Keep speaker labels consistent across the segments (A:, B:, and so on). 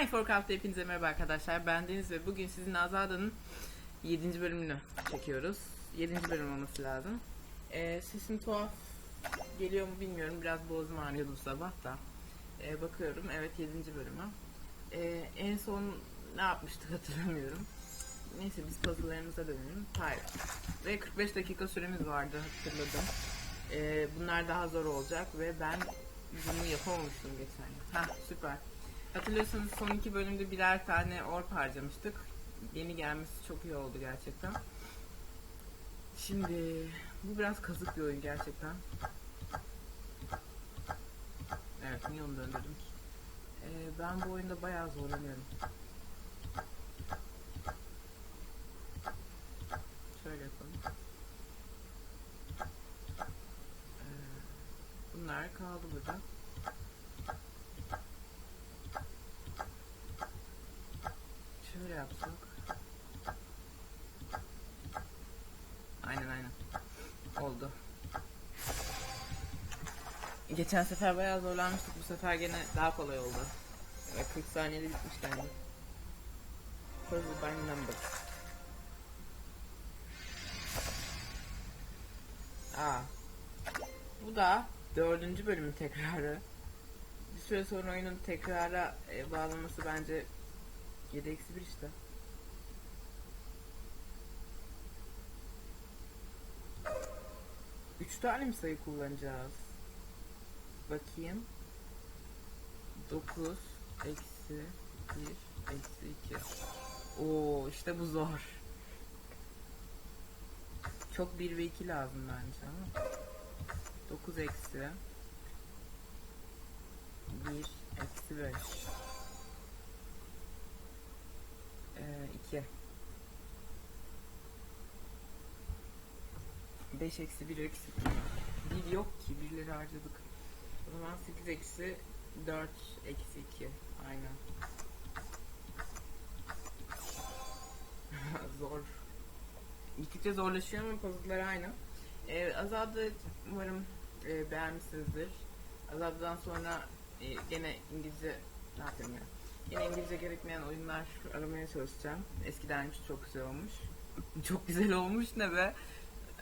A: My Forecast'ta hepinize merhaba arkadaşlar. Ben Deniz ve bugün sizin Azada'nın 7. bölümünü çekiyoruz. 7. bölüm olması lazım. Ee, sesim tuhaf geliyor mu bilmiyorum. Biraz boğazım ağrıyordu bu sabah da. Ee, bakıyorum. Evet 7. bölümü. Ee, en son ne yapmıştık hatırlamıyorum. Neyse biz puzzle'larımıza dönelim. Hayır. Ve 45 dakika süremiz vardı hatırladım. Ee, bunlar daha zor olacak ve ben bunu yapamamıştım geçen yıl. Hah süper. Hatırlıyorsanız son iki bölümde birer tane orp harcamıştık. Yeni gelmesi çok iyi oldu gerçekten. Şimdi bu biraz kazık bir oyun gerçekten. Evet niye onu döndürdüm ki? Ee, ben bu oyunda bayağı zorlanıyorum. Şöyle yapalım. Ee, bunlar kaldı burada. Şöyle yapsak. Aynen aynen. Oldu. Geçen sefer bayağı zorlanmıştık. Bu sefer gene daha kolay oldu. Ve 40 saniyede bitmiş yani. Puzzle by number. Aa. Bu da dördüncü bölümün tekrarı. Bir süre sonra oyunun tekrara e, bağlaması bence 7 eksi 1 işte. Üç tane mi sayı kullanacağız? Bakayım. 9 eksi 1 eksi 2. Oo işte bu zor. Çok 1 ve 2 lazım bence ama. 9 eksi 1 eksi 5. Ee, 2. 5 eksi 1 eksi 1 yok ki birleri harcadık. O zaman 8 eksi 4 eksi 2. Aynen. Zor. Gittikçe zorlaşıyor ama puzzle'lar aynı. Ee, Azad'ı umarım e, beğenmişsinizdir. Azad'dan sonra e, gene İngilizce ne yapayım ya? Yine İngilizce gerekmeyen oyunlar aramaya çalışacağım. Eskiden çok güzel olmuş. çok güzel olmuş ne be?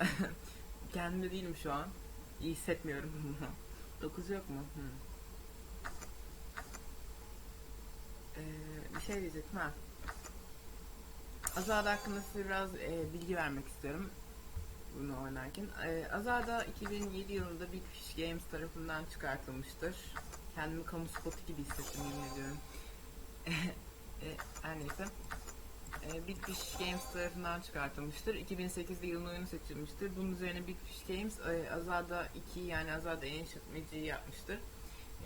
A: Kendimde değilim şu an. İyi hissetmiyorum. 9 yok mu? Hı. Ee, bir şey diyecektim ha. Azada hakkında size biraz e, bilgi vermek istiyorum bunu oynarken. E, Azada 2007 yılında Big Fish Games tarafından çıkartılmıştır. Kendimi kamu spotu gibi hissettim yemin ediyorum. e, her neyse. E, Big Fish Games tarafından çıkartılmıştır. 2008'de yılın oyunu seçilmiştir. Bunun üzerine Big Fish Games e, Azada 2 yani Azada en işletmeciyi yapmıştır.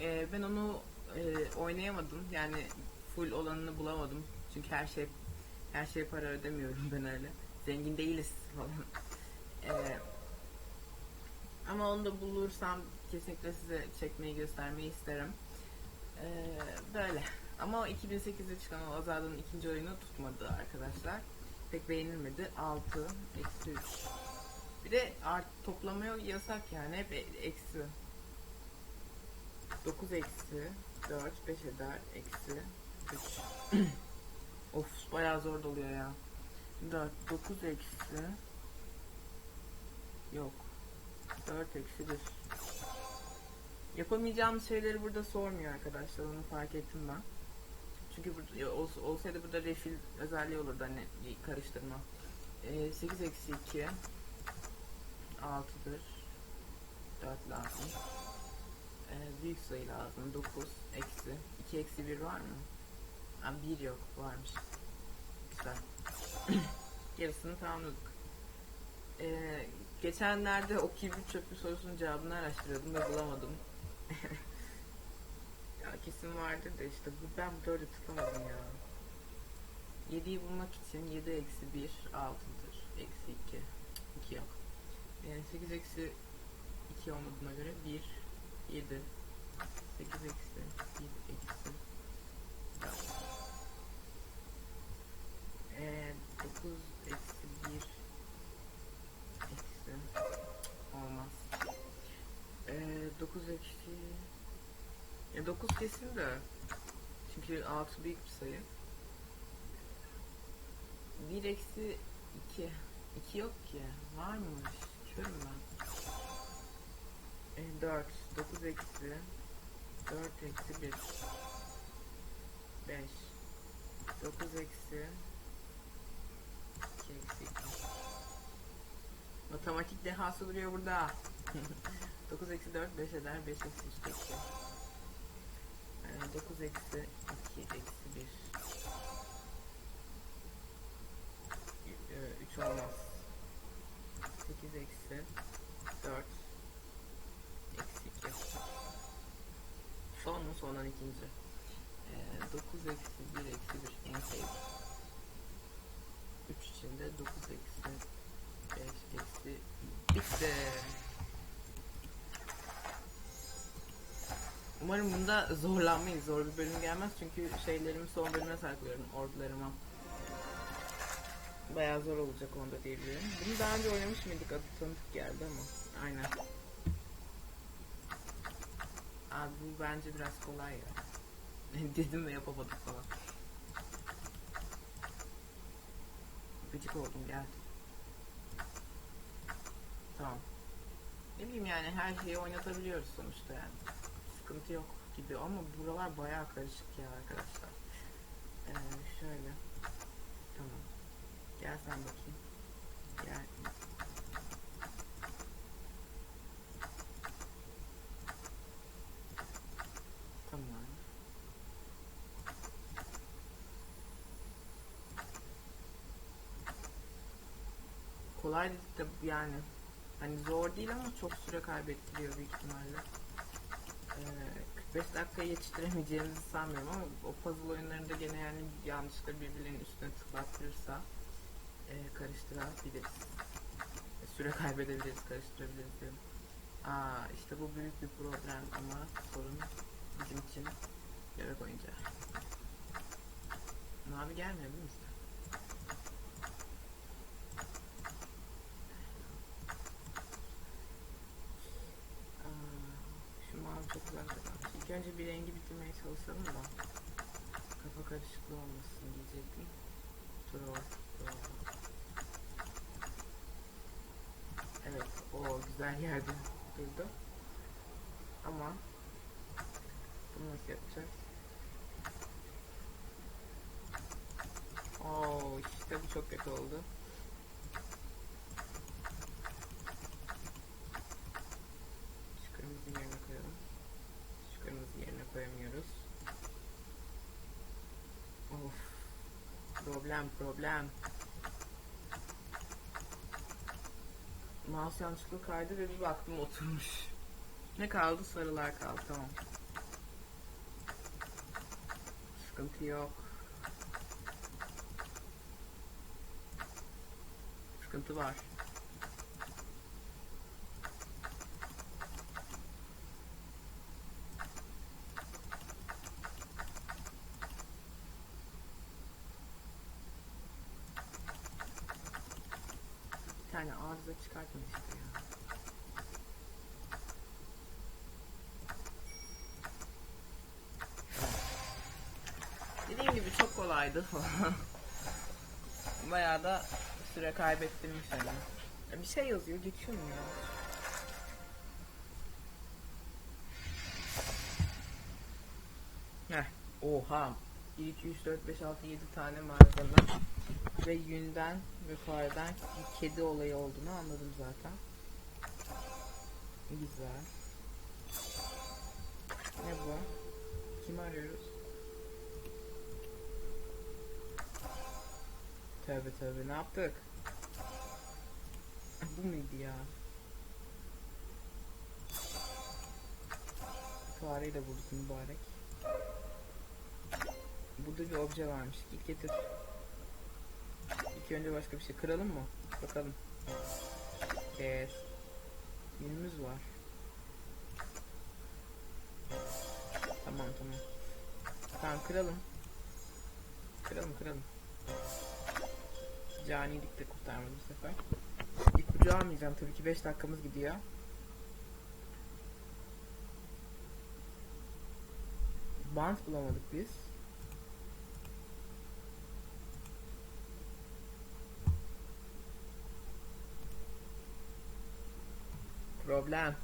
A: E, ben onu e, oynayamadım. Yani full olanını bulamadım. Çünkü her şey her şey para ödemiyorum ben öyle. Zengin değiliz falan. E, ama onu da bulursam kesinlikle size çekmeyi göstermeyi isterim. E, böyle. Ama 2008'de çıkan o Azad'ın ikinci oyunu tutmadı arkadaşlar. Pek beğenilmedi. 6, eksi 3. Bir de art toplamaya yasak yani hep e- eksi. 9 eksi 4, 5 eder. Eksi 3. of bayağı zor doluyor ya. 4, 9 eksi Yok. 4 eksi 1. Yapamayacağımız şeyleri burada sormuyor arkadaşlar. Onu fark ettim ben. Çünkü burada, ols- olsaydı burada refil özelliği olurdu hani karıştırma. Ee, 8 eksi 2 6'dır. 4 lazım. Ee, büyük sayı lazım. 9 eksi 2 eksi 1 var mı? Ha, 1 yok. Varmış. Güzel. Yarısını tamamladık. Ee, geçenlerde o kibrit çöpü sorusunun cevabını araştırıyordum ve bulamadım. kesin vardır da işte bu ben böyle tıklamadım ya. 7'yi bulmak için 7 eksi 1 6'dır. Eksi 2. 2 yok. Yani 8 eksi 2 olmadığına göre 1 7 8 eksi 1 eksi 4. Ee, 9 eksi 1 eksi olmaz. Ee, 9 eksi ya 9 kesin de Çünkü 6 büyük bir sayı. 1 eksi 2. 2 yok ki. Var mı? Körüm ben. E, 4. 9 eksi 4 eksi 1. 5. 9 eksi 2 eksi 2. Matematik dehası duruyor burada. 9 eksi 4 5 eder. 5 eksi 3 eksi. Yani 9 eksi 2 eksi 1. 3 olmaz. 8 eksi 4 eksi 2. Son mu? Sondan ikinci. Ee, 9 eksi 1 eksi 1 en sevdiğim. 3 içinde 9 eksi 5 eksi bitti. Umarım bunda zorlanmayız. Zor bir bölüm gelmez çünkü şeylerimi son bölüme saklıyorum ordularıma. Bayağı zor olacak onda diyebilirim. Bunu daha önce oynamış mıydık? Adı tanıdık geldi ama. Aynen. Abi bu bence biraz kolay ya. Dedim ve yapamadık falan. Gıcık oldum gel. Tamam. Ne bileyim yani her şeyi oynatabiliyoruz sonuçta yani. Sıkıntı yok gibi ama buralar bayağı karışık ya arkadaşlar. Ee, şöyle. Tamam. Gel sen bakayım. Gel. Tamam. Kolay de yani hani zor değil ama çok süre kaybettiriyor büyük ihtimalle. Ee, 45 dakikaya yetiştiremeyeceğimizi sanmıyorum ama o puzzle oyunlarında gene yani yanlışlıkla birbirlerinin üstüne tıklattırırsa e, karıştırabiliriz. E, süre kaybedebiliriz, karıştırabiliriz diyorum. Aa, işte bu büyük bir problem ama sorun bizim için bebek oyuncağı. Mavi gelmiyor değil mi size? Aa, şu mavi çok güzel kalmış. İlk önce bir rengi bitirmeye çalışalım da kafa karışıklığı olmasın diyecektim. Troll. Evet, o güzel yerde durdu. Ama bunu nasıl yapacağız? Oo, işte bu çok kötü oldu. Problem, problem. Mouse yanlışlıkla kaydı ve bir baktım oturmuş. Ne kaldı? Sarılar kaldı. Tamam. Sıkıntı yok. Sıkıntı var. Bir tane arıza çıkartma işte ya. Dediğim gibi çok kolaydı falan. Bayağı da süre kaybettirmiş hani. Bir şey yazıyor geçiyorum ya. Heh. Oha. 1, 2, 3, 4, 5, 6, 7 tane malzeme ve yünden ve fareden kedi olayı olduğunu anladım zaten. Güzel. Ne bu? Kimi arıyoruz? Tövbe tövbe ne yaptık? Bu muydu ya? Fareyi de vurduk mübarek. Burada bir obje varmış. Git getir. İlk önce başka bir şey kıralım mı? Bakalım. Kes. Yünümüz var. Tamam tamam. Tamam kıralım. Kıralım kıralım canilik de kurtarmadı bu sefer. İlk kucağı almayacağım tabii ki 5 dakikamız gidiyor. Bant bulamadık biz. Problem.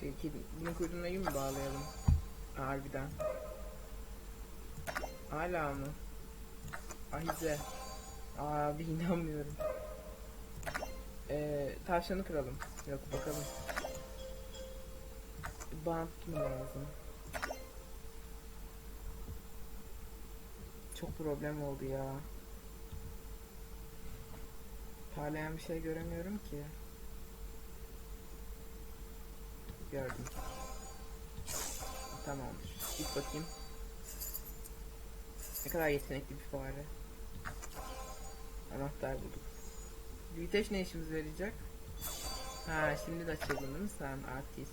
A: Şey, kedi, bunu kuyruğuna mi bağlayalım? Harbiden. Hala mı? Ahize. Abi inanmıyorum. Ee, tavşanı kıralım. Yok bakalım. Bant mı lazım? Çok problem oldu ya. Parlayan bir şey göremiyorum ki. Gördüm. Tamamdır. Git bakayım. Ne kadar yetenekli bir fare. Anahtar bulduk. Büyüteç ne işimize yarayacak? Ha şimdi de açıldın değil mi sen artist?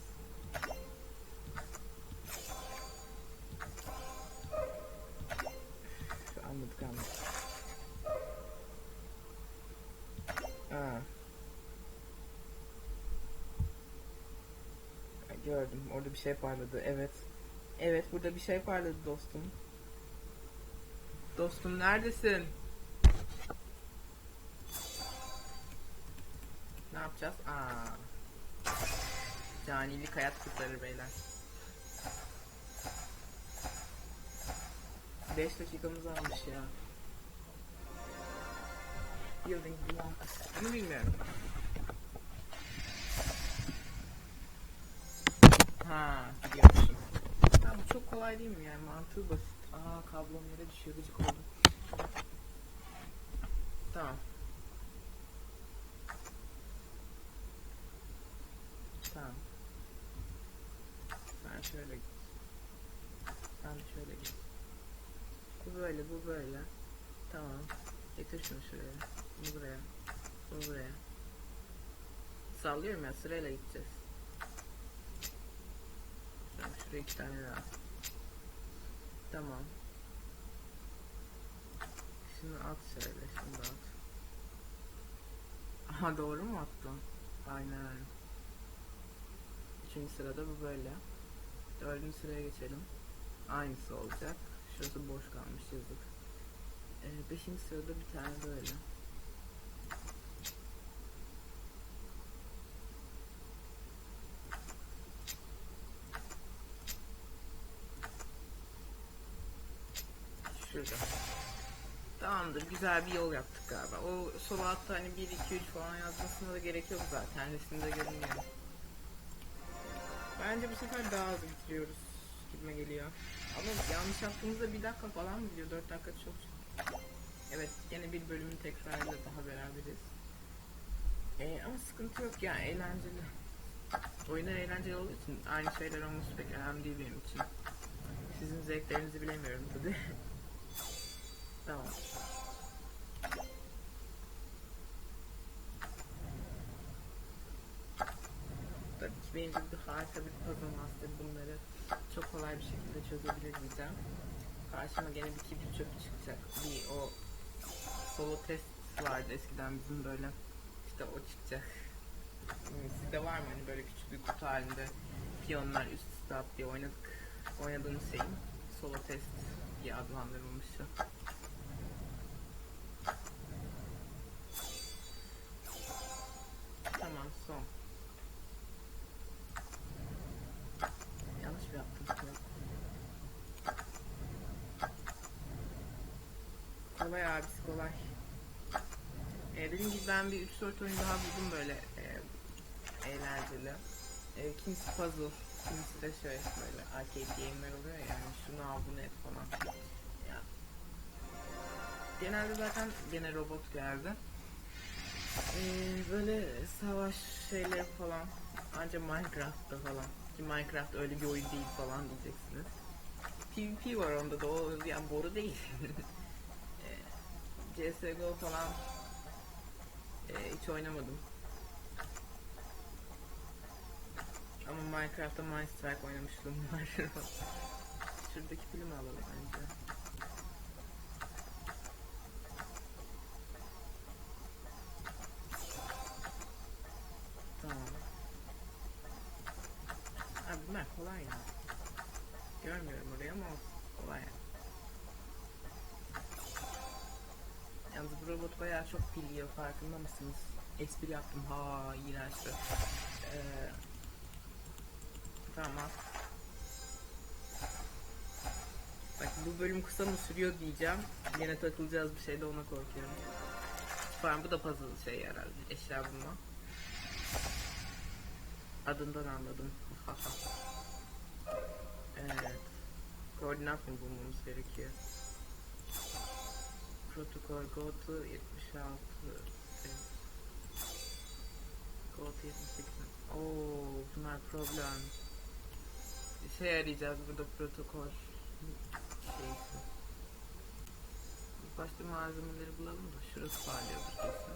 A: Anladık anladık. Ha, Gördüm orada bir şey parladı evet. Evet burada bir şey parladı dostum. Dostum neredesin? Ne yapacağız? Aa. Canilik hayat kurtarır beyler. 5 dakikamız almış ya. Building blocks. Bunu bilmiyorum. Ha, çok kolay değil mi yani? Mantığı basit. Aa, kablom yere düşüyor. Gıcık oldum. Tamam. Tamam. Ben şöyle Ben şöyle git. Bu böyle, bu böyle. Tamam. Getir şunu şuraya. Bunu buraya. Bunu buraya. Sallıyorum ya sırayla gideceğiz. Şuraya iki tane daha. Tamam. Şunu at şöyle, şunu da at. Aha doğru mu attım? Aynen. Üçüncü sırada bu böyle. Dördüncü sıraya geçelim. Aynısı olacak. Şurası boş kalmış yazık. Ee, beşinci sırada bir tane böyle. Şurada. Tamamdır. Güzel bir yol yaptık galiba. O sol altta hani 1, 2, 3 falan yazmasına da gerek yok zaten. Resimde görünüyor. Bence bu sefer daha az bitiriyoruz gibime geliyor. Ama yanlış yaptığımızda bir dakika falan mı gidiyor? 4 dakika çok Evet yine bir bölümün tekrarıyla daha beraberiz. Ee, ama sıkıntı yok ya eğlenceli. Oyunlar eğlenceli olduğu için aynı şeyler olması pek önemli değil benim için. Sizin zevklerinizi bilemiyorum tabi. tamam. Tabii ki benim gibi harika bir puzzle master bunları çok kolay bir şekilde çözebilir diyeceğim. Karşıma gene bir kibrit çöpü çıkacak. Bir o solo test vardı eskiden bizim böyle. İşte o çıkacak. Sizde var mı hani böyle küçük bir kutu halinde piyonlar üst üste at diye oynadık. Oynadığımız şeyin solo test diye adlandırılmıştı. Kolay abisi kolay. Ee, dediğim gibi ben bir 3-4 oyun daha buldum böyle e, eğlenceli. E, kimisi puzzle, kimisi de şey böyle arcade game'ler oluyor ya, yani şunu al bunu et falan. Ya. Genelde zaten gene robot geldi. Ee, böyle savaş şeyleri falan ancak Minecraft'ta falan ki Minecraft öyle bir oyun değil falan diyeceksiniz. PvP var onda da o yani boru değil. CSGO falan e, hiç oynamadım. Ama Minecraft'ta Minestrike oynamışlığım var. Şuradaki filmi alalım bence. Robot bayağı çok pil yiyor farkında mısınız? Espri yaptım ha iğrençti. Ee, tamam. Bak bu bölüm kısa mı sürüyor diyeceğim. Yine takılacağız bir şeyde ona korkuyorum. Falan bu da puzzle şey herhalde eşya bulma. Adından anladım. evet. Koordinat mı bulmamız gerekiyor? Protokol go to 76 evet. Go to 78 Oo bunlar problem. İşe yarayacağız burada protokol şeysi. İlk başta malzemeleri bulalım da şurası parlıyordur kesin.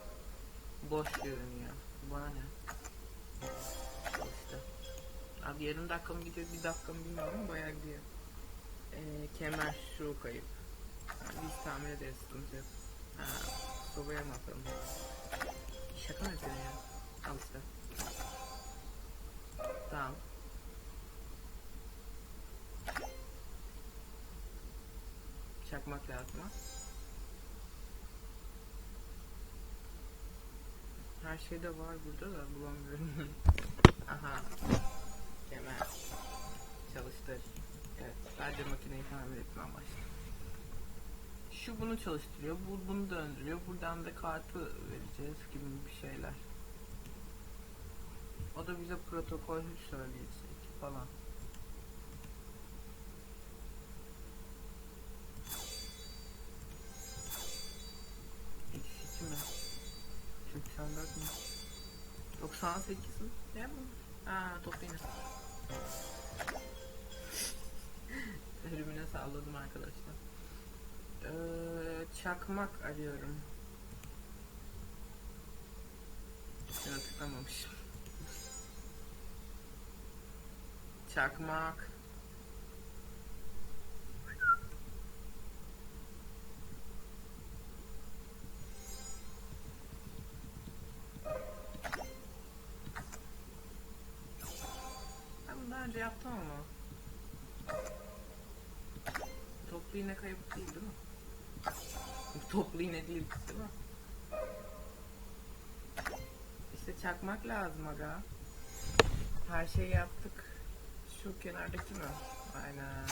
A: Boş görünüyor. Bana ne? İşte. Abi yarım dakika mı gidiyor bir dakika mı bilmiyorum bayağı gidiyor. Ee, kemer şu kayıp. Biz tamir ederiz sıkıntı yok. Ha, sobaya mı atalım? Şaka mı yapıyorsun ya? Al işte. Tamam. Çakmak lazım. Her şeyde var burada da bulamıyorum. Aha. Kemer. Çalıştır. Evet. Sadece makineyi tamir etmem başladı. Şu bunu çalıştırıyor. Bu bunu döndürüyor. Buradan da kartı vereceğiz gibi bir şeyler. O da bize protokol söyleyecek falan. Eksi mi? 84 mi? 98 mi? Ne bu? Aa toplayın. Ölümüne salladım arkadaşlar. Ee, çakmak arıyorum. Şuna tıklamamışım. Çakmak. Ben bunu daha önce yaptım ama. Toplu iğne kayıp değil değil mi? Toplu iğne değil değil? İşte çakmak lazım aga. Her şeyi yaptık. Şu kenardaki mi? Aynen.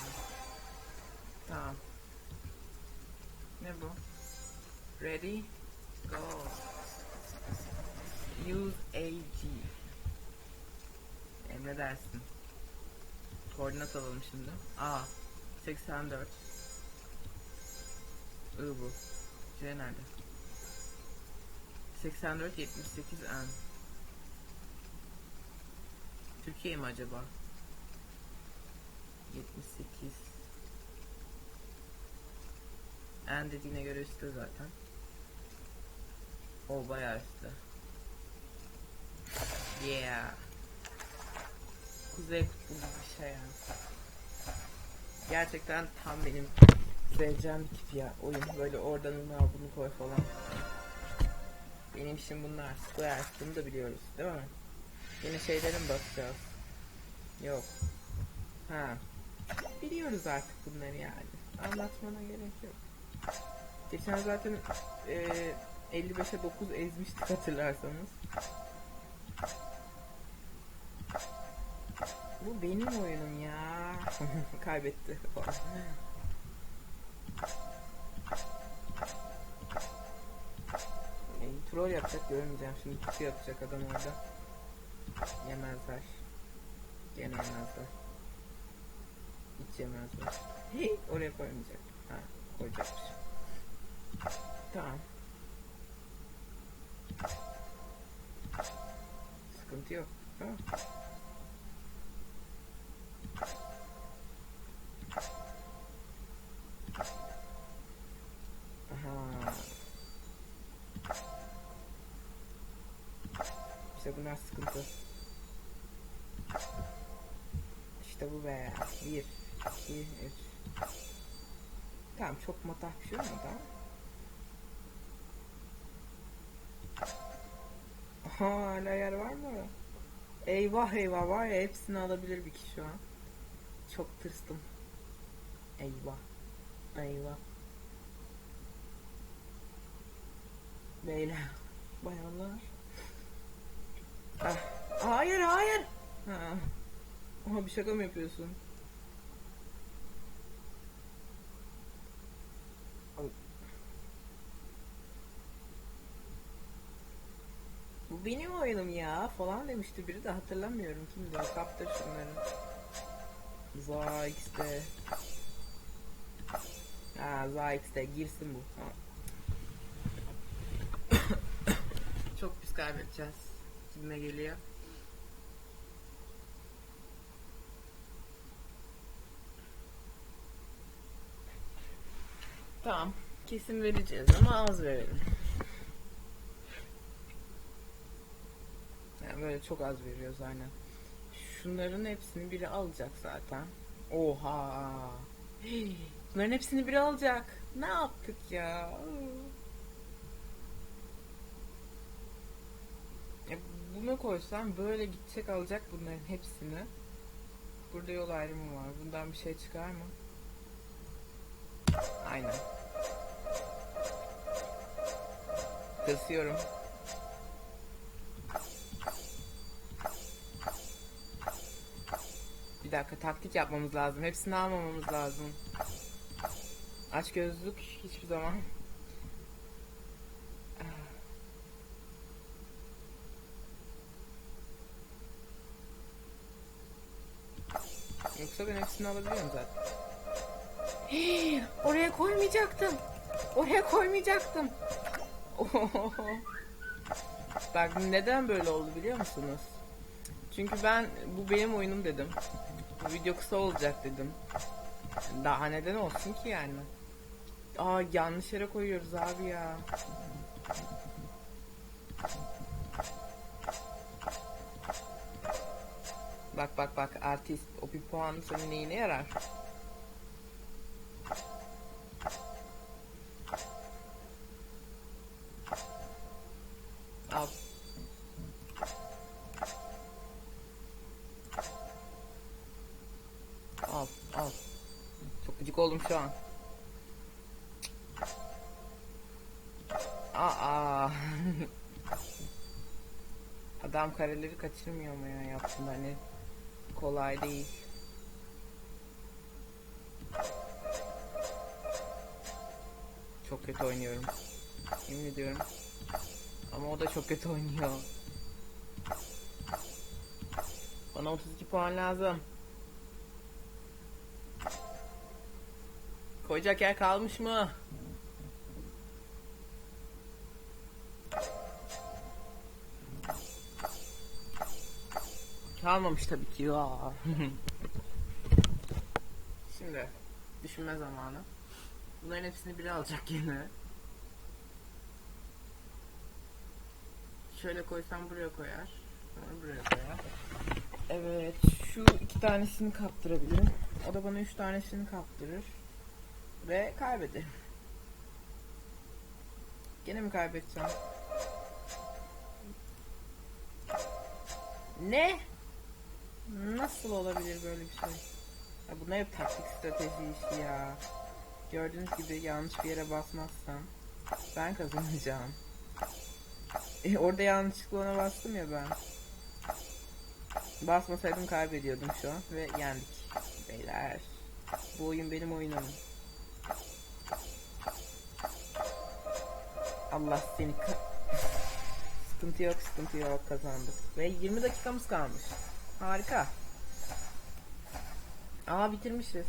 A: Tamam. Ne bu? Ready? Go. Use AG. Emredersin. Koordinat alalım şimdi. A. 84. I bu. C nerede? 84 78 N. Türkiye mi acaba? 78 N dediğine göre üstte zaten. O bayağı üstte. Yeah. Kuzey kutbu bir şey yani. Gerçekten tam benim seveceğim bir tip ya. Oyun böyle oradan al bunu koy falan. Benim işim bunlar. Squares bunu da biliyoruz değil mi? Yine şeylere mi bakacağız? Yok. Ha. Biliyoruz artık bunları yani. Anlatmana gerek yok. Geçen zaten e, 55'e 9 ezmiştik hatırlarsanız. Bu benim oyunum ya. Kaybetti. E, troll yapacak görmeyeceğim. Şimdi kutu yapacak adam orada. Yemezler. Gene yemezler. Hiç yemezler. Hey, oraya koymayacak. Ha, koyacakmış. Tamam. Sıkıntı yok. Tamam. İşte bunlar sıkıntı. İşte bu be. Bir, iki, üç. Tamam çok matah bir şey olmadı. Aha hala yer var mı? Eyvah eyvah var ya hepsini alabilir bir kişi şu an. Çok tırstım. Eyvah. Eyvah. Beyler. Bayanlar. Hayır hayır. Ha. Oha bir şaka mı yapıyorsun? Bu benim oyunum ya falan demişti biri de hatırlamıyorum kimdi o kaptır şunları. Zayx'te. Ha Zayx'te girsin bu. Çok pis kaybedeceğiz. Kime geliyor? Tamam. Kesin vereceğiz ama az verelim. Yani böyle çok az veriyoruz aynen. Şunların hepsini biri alacak zaten. Oha. Bunların hepsini biri alacak. Ne yaptık ya? Ya bunu koysam böyle gidecek alacak bunların hepsini. Burada yol ayrımı var. Bundan bir şey çıkar mı? Aynen. Kasıyorum. Bir dakika taktik yapmamız lazım. Hepsini almamamız lazım. Aç gözlük hiçbir zaman. Yoksa ben hepsini alabiliyorum zaten. Hii, oraya koymayacaktım. Oraya koymayacaktım. Bak neden böyle oldu biliyor musunuz? Çünkü ben bu benim oyunum dedim. Bu video kısa olacak dedim. Daha neden olsun ki yani? Aa yanlış yere koyuyoruz abi ya. Bak bak bak artist o bir puan senin neyine yarar? Kareleri kaçırmıyor mu ya yaptığında hani kolay değil. Çok kötü oynuyorum. Yemin ediyorum. Ama o da çok kötü oynuyor. Bana 32 puan lazım. Koyacak yer kalmış mı? Kalmamış tabii ki. Şimdi düşünme zamanı. Bunların hepsini biri alacak yine. Şöyle koysam buraya koyar. Sonra buraya koyar. Evet, şu iki tanesini kaptırabilirim. O da bana üç tanesini kaptırır. Ve kaybederim. Gene mi kaybedeceğim? Ne? Nasıl olabilir böyle bir şey? Ya bu ne hep taktik strateji işi ya. Gördüğünüz gibi yanlış bir yere basmazsam ben kazanacağım. E, orada yanlışlıkla ona bastım ya ben. Basmasaydım kaybediyordum şu an ve yendik. Beyler. Bu oyun benim oyunum. Allah seni ka- Sıkıntı yok sıkıntı yok kazandık. Ve 20 dakikamız kalmış. Harika. Aa bitirmişiz.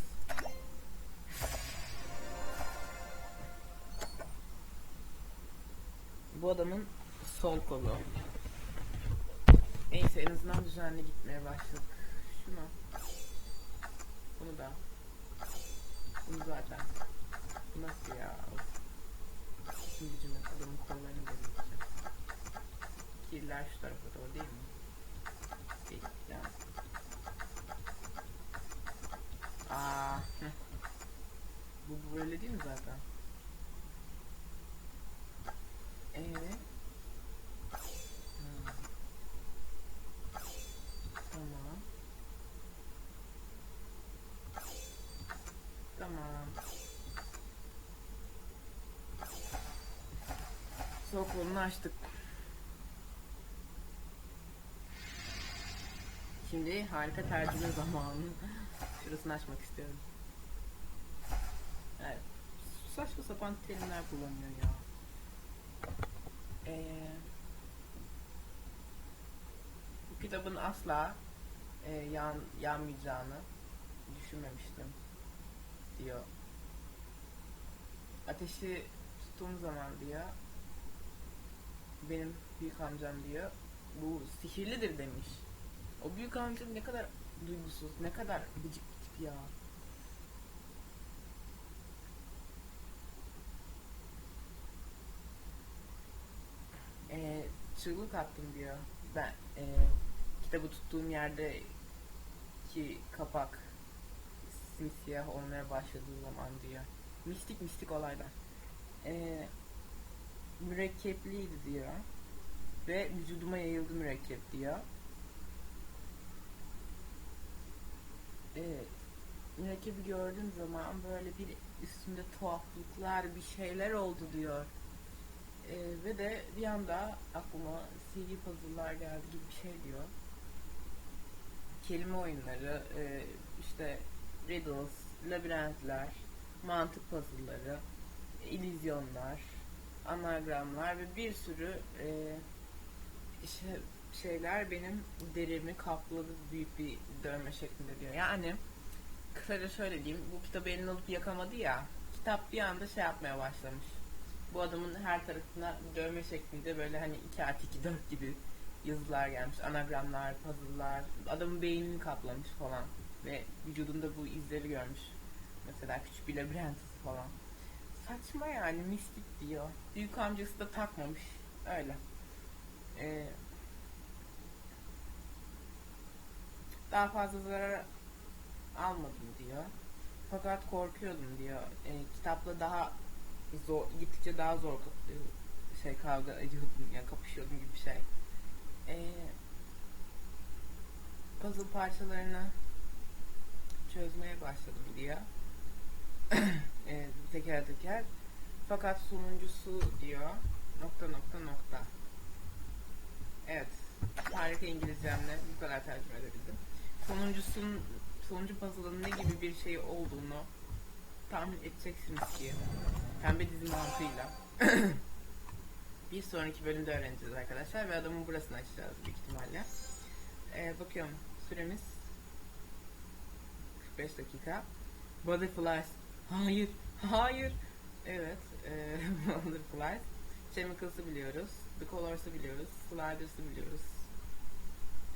A: Bu adamın sol kolu. Neyse en azından düzenli gitmeye başladık. Şunu. Bunu da. Bunu zaten. Nasıl ya? Şimdi gücümle adamın kollarını deneyeceğim. Kirler şu tarafa doğru değil mi? Değil. Yani. Aa. Bu böyle değil mi zaten? Ee? Hmm. Tamam. Tamam. Sol kolunu açtık. Şimdi harika tercüme zamanı. Şurasını açmak istiyorum. Evet. Saçma sapan terimler kullanıyor ya. Ee, bu kitabın asla e, yan, yanmayacağını düşünmemiştim diyor. Ateşi tuttuğum zaman diyor benim büyük amcam diyor bu sihirlidir demiş. O büyük amcam ne kadar duygusuz, ne kadar gıcık bir tip ya. Ee, çığlık attım diyor. Ben e, kitabı tuttuğum yerde ki kapak simsiyah olmaya başladığı zaman diyor. Mistik mistik olaylar. Ee, mürekkepliydi diyor. Ve vücuduma yayıldı mürekkep diyor. Ee, mürekkebi gördüğüm zaman böyle bir üstünde tuhaflıklar, bir şeyler oldu diyor. Ee, ve de bir anda aklıma CD puzzle'lar geldi gibi bir şey diyor. Kelime oyunları, e, işte riddles, labirentler, mantık puzzle'ları, illüzyonlar, anagramlar ve bir sürü e, işte şeyler benim derimi kapladı büyük bir dövme şeklinde diyor. Yani kısaca şöyle diyeyim, bu kitabı eline alıp yakamadı ya, kitap bir anda şey yapmaya başlamış. Bu adamın her tarafına dövme şeklinde böyle hani 2 artı 2 4 gibi yazılar gelmiş, anagramlar, puzzle'lar, adamın beynini kaplamış falan ve vücudunda bu izleri görmüş. Mesela küçük bir labirent falan. Saçma yani mistik diyor. Büyük amcası da takmamış. Öyle. Ee, daha fazla zarar almadım diyor. Fakat korkuyordum diyor. Ee, kitapla daha zor, gittikçe daha zor ka- şey kavga ediyordum ya kapışıyordum gibi şey. Ee, puzzle parçalarını çözmeye başladım diyor. e, teker teker. Fakat sonuncusu diyor nokta nokta nokta. Evet. Harika İngilizcemle bu kadar tercüme edebildim. Sonuncusun, sonuncu puzzle'ın ne gibi bir şey olduğunu tahmin edeceksiniz ki pembe dizi mantığıyla bir sonraki bölümde öğreneceğiz arkadaşlar ve adamın burasını açacağız büyük ihtimalle. Ee, bakıyorum süremiz 45 dakika. Butterflies. Hayır. Hayır. Evet. E, Butterflies. Chemicals'ı biliyoruz. The Colors'ı biliyoruz. Sliders'ı biliyoruz.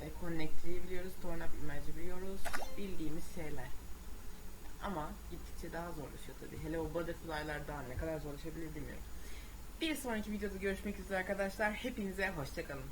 A: E, Connect'i biliyoruz. Torn Up Image'i biliyoruz. Bildiğimiz şeyler. Ama gittikçe daha zorlaşıyor tabii. Hele o butterfly'lar daha ne kadar zorlaşabilir bilmiyorum. Bir sonraki videoda görüşmek üzere arkadaşlar. Hepinize hoşçakalın.